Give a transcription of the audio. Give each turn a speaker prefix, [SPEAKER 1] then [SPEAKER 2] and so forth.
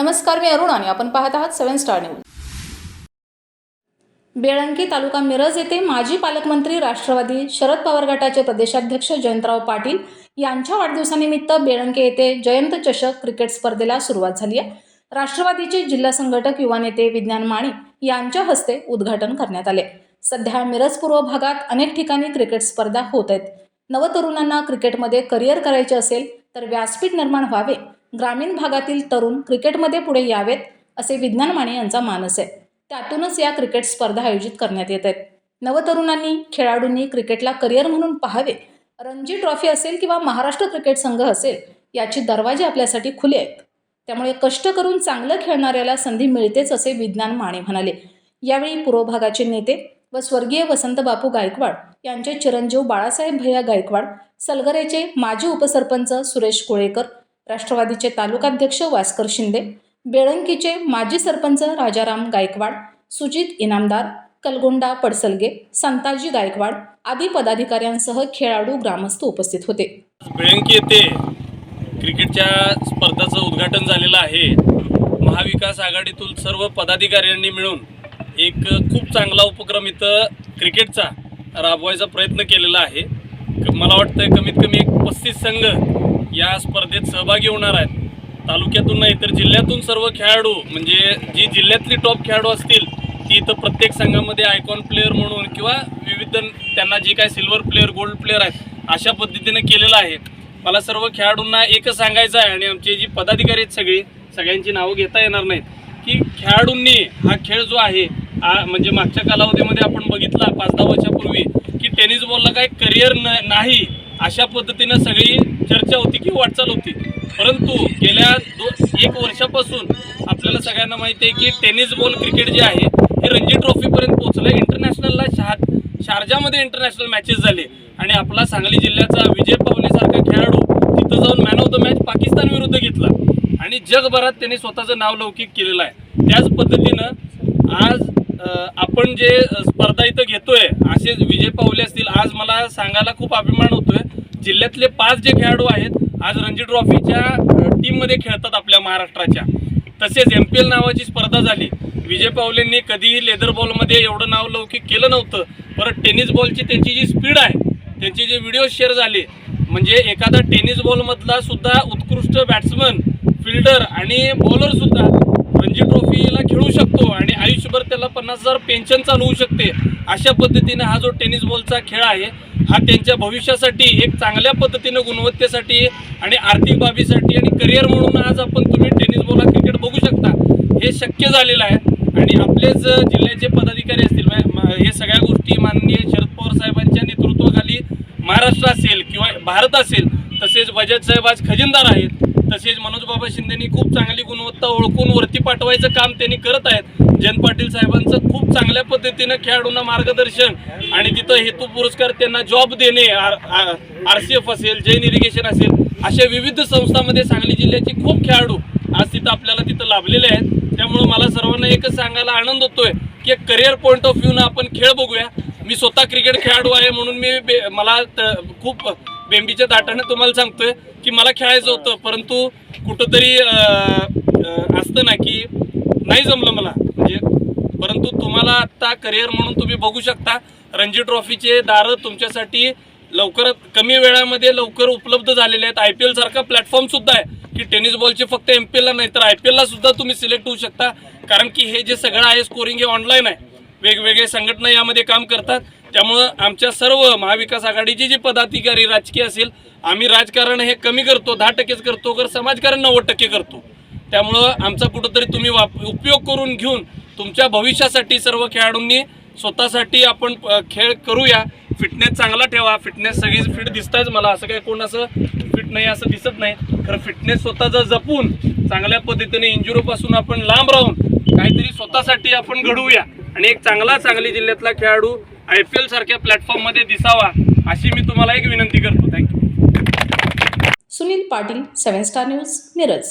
[SPEAKER 1] नमस्कार मी अरुण आणि आपण पाहत आहात seven star news. Belanki taluka Miraj येथे माजी पालकमंत्री राष्ट्रवादी शरद पवार गटाचे प्रदेशाध्यक्ष जयंतराव पाटील यांच्या वाढदिवसानिमित्त बेळंके येथे जयंत चषक क्रिकेट स्पर्धेला सुरुवात झाली आहे. राष्ट्रवादीचे जिल्हा संघटक युवा नेते विज्ञान माणी यांच्या हस्ते उद्घाटन करण्यात आले. सध्या मिरज पूर्व भागात अनेक ठिकाणी क्रिकेट स्पर्धा होत आहेत. नवतरुणांना क्रिकेटमध्ये करिअर करायचे असेल तर व्यासपीठ निर्माण व्हावे. ग्रामीण भागातील तरुण क्रिकेटमध्ये पुढे यावेत असे विज्ञान माने यांचा मानस आहे. त्यातूनच या क्रिकेट स्पर्धा आयोजित करण्यात येत आहेत. नवतरुणांनी खेळाडूंनी क्रिकेटला करिअर म्हणून पाहावे रणजी ट्रॉफी असेल किंवा महाराष्ट्र क्रिकेट संघ असेल याची दरवाजे आपल्यासाठी खुले आहेत. त्यामुळे कष्ट करून चांगलं खेळणाऱ्याला संधी मिळतेच असे विज्ञान माने म्हणाले. यावेळी पूर्व भागाचे नेते व स्वर्गीय वसंत बापू गायकवाड यांचे चिरंजीव बाळासाहेब भैया गायकवाड सलगरेचे माजी उपसरपंच सुरेश कोळेकर राष्ट्रवादीचे तालुकाध्यक्ष वास्कर शिंदे बेळंकीचे माजी सरपंच राजाराम गायकवाड सुजित इनामदार कलगोंडा पडसलगे संताजी गायकवाड आदी पदाधिकाऱ्यांसह खेळाडू ग्रामस्थ उपस्थित होते.
[SPEAKER 2] बेळंकी येथे क्रिकेटच्या स्पर्धाचं उद्घाटन झालेलं आहे. महाविकास आघाडीतून सर्व पदाधिकाऱ्यांनी मिळून एक खूप चांगला उपक्रम इथं क्रिकेटचा राबवायचा प्रयत्न केलेला आहे. मला वाटतं कमीत कमी एक पस्तीस संघ या स्पर्धेत सहभागी होणार आहेत. तालुक्यातून नाही तर जिल्ह्यातून सर्व खेळाडू म्हणजे जी जिल्ह्यातली टॉप खेळाडू असतील ती इथं प्रत्येक संघामध्ये आयकॉन प्लेअर म्हणून किंवा विविध त्यांना जे काय सिल्वर प्लेअर गोल्ड प्लेअर आहेत अशा पद्धतीने केलेलं आहे. मला सर्व खेळाडूंना एकच सांगायचं आहे आणि आमचे जी पदाधिकारी आहेत सगळी सगळ्यांची नावं घेता येणार नाहीत. की खेळाडूंनी हा खेळ जो आहे आ- म्हणजे मागच्या कालावधीमध्ये आपण बघितला पाच दहा वर्षापूर्वी की टेनिस बॉलला काही करिअर न नाही अशा पद्धतीनं सगळी चर्चा होती की वाटचाल होती. परंतु गेल्या दो एक वर्षापासून आपल्याला सगळ्यांना माहिती आहे की टेनिस बॉल क्रिकेट जे आहे हे रणजी ट्रॉफीपर्यंत पोहोचलं इंटरनॅशनलला शहा शारजामध्ये इंटरनॅशनल मॅचेस झाले. आणि आपला सांगली जिल्ह्याचा विजय पवलेसारखा खेळाडू तिथं जाऊन man of the match Pakistan विरुद्ध घेतला. आणि जगभरात त्यांनी स्वतःचं नाव लौकिक केलेलं आहे. त्याच पद्धतीनं आज आपण जे स्पर्धा इथं घेतोय असे विजय पावले असतील आज मला सांगायला खूप अभिमान होतोय. जिल्ह्यातले पाच जे खेळाडू आहेत आज रणजी ट्रॉफीच्या टीममध्ये खेळतात आपल्या महाराष्ट्राच्या. तसेच एम पी एल नावाची स्पर्धा झाली. विजय पावलेंनी कधीही लेदर बॉलमध्ये एवढं नाव लौकिक केलं नव्हतं. परत टेनिस बॉलची त्यांची जी स्पीड आहे त्यांचे जे व्हिडिओ शेअर झाले म्हणजे एखादा टेनिस बॉलमधला सुद्धा उत्कृष्ट बॅट्समन फिल्डर आणि बॉलरसुद्धा रणजी ट्रॉफीला खेळू शकतो आणि आयुष्यभर त्याला पन्नास हजार पेन्शन चालू होऊ शकते. अशा पद्धतीने हा जो टेनिस बॉलचा खेळ आहे हा त्यांच्या भविष्यासाठी एक चांगल्या पद्धतीनं गुणवत्तेसाठी आणि आर्थिक बाबीसाठी आणि करिअर म्हणून आज आपण तुम्ही टेनिस बॉल हा क्रिकेट बघू शकता. हे शक्य झालेलं आहे. आणि आपलेच जिल्ह्याचे पदाधिकारी असतील म- हे सगळ्या गोष्टी माननीय शरद पवार साहेबांच्या नेतृत्वाखाली महाराष्ट्र असेल किंवा भारत असेल तसेच बजाज साहेब आज खजिनदार आहेत. तसेच मनोज बाबा शिंदेनी खूप चांगली गुणवत्ता ओळखून वरती पाठवायचं काम त्यांनी करत आहेत. जयंत पाटील साहेबांचं खूप चांगल्या पद्धतीनं खेळाडूंना मार्गदर्शन आणि तिथं हेतू पुरस्कार त्यांना जॉब देणे आर सी एफ असेल जैन इरिगेशन असेल अशा विविध संस्थांमध्ये सांगली जिल्ह्याचे खूप खेळाडू आज तिथं आपल्याला तिथं लाभलेले आहेत. त्यामुळं मला सर्वांना एकच सांगायला आनंद होतोय की एक करिअर पॉईंट ऑफ व्ह्यू आपण खेळ बघूया. मी स्वतः क्रिकेट खेळाडू आहे म्हणून मी बे- मला त- खूप बेंबीच्या दाटाने तुम्हाला सांगतोय की मला खेळायचं होतं परंतु कुठंतरी असतं ना की नाही जमलं मला. म्हणजे परंतु तुम्हाला आत्ता करिअर म्हणून तुम्ही बघू शकता. रणजी ट्रॉफीचे दारं तुमच्यासाठी लवकरात कमी वेळामध्ये लवकर उपलब्ध झालेले आहेत. आय पी एल सारखा प्लॅटफॉर्म सुद्धा आहे की टेनिस बॉलचे फक्त एम पी एलला नाही तर आय पी एलला सुद्धा तुम्ही सिलेक्ट होऊ शकता. कारण की हे जे सगळं आहे स्कोरिंग हे ऑनलाईन आहे. वेगवेगळे संघटना यामध्ये काम करतात. त्यामुळं आमच्या सर्व महाविकास आघाडीचे जे पदाधिकारी राजकीय असेल आम्ही राजकारण हे कमी करतो दहा टक्केच करतो तर समाजकारण नव्वद टक्के करतो. त्यामुळं आमचा कुठंतरी तुम्ही वाप उपयोग करून घेऊन तुमच्या भविष्यासाठी सर्व खेळाडूंनी स्वतःसाठी आपण खेळ करूया. फिटनेस चांगला ठेवा. फिटनेस सगळी फिट दिसतायच मला. असं काय कोण असं फिट नाही असं दिसत नाही. खरं फिटनेस स्वतःचा जपून चांगल्या पद्धतीने इंजुरीपासून आपण लांब राहून काहीतरी स्वतःसाठी आपण घडवूया. आणि एक चांगला सांगली जिल्ह्यातला खेळाडू आय पी एल सारख्या प्लॅटफॉर्ममध्ये दिसावा अशी मी तुम्हाला एक विनंती करतो. Thank you
[SPEAKER 1] Sunil Patil seven star news Miraj.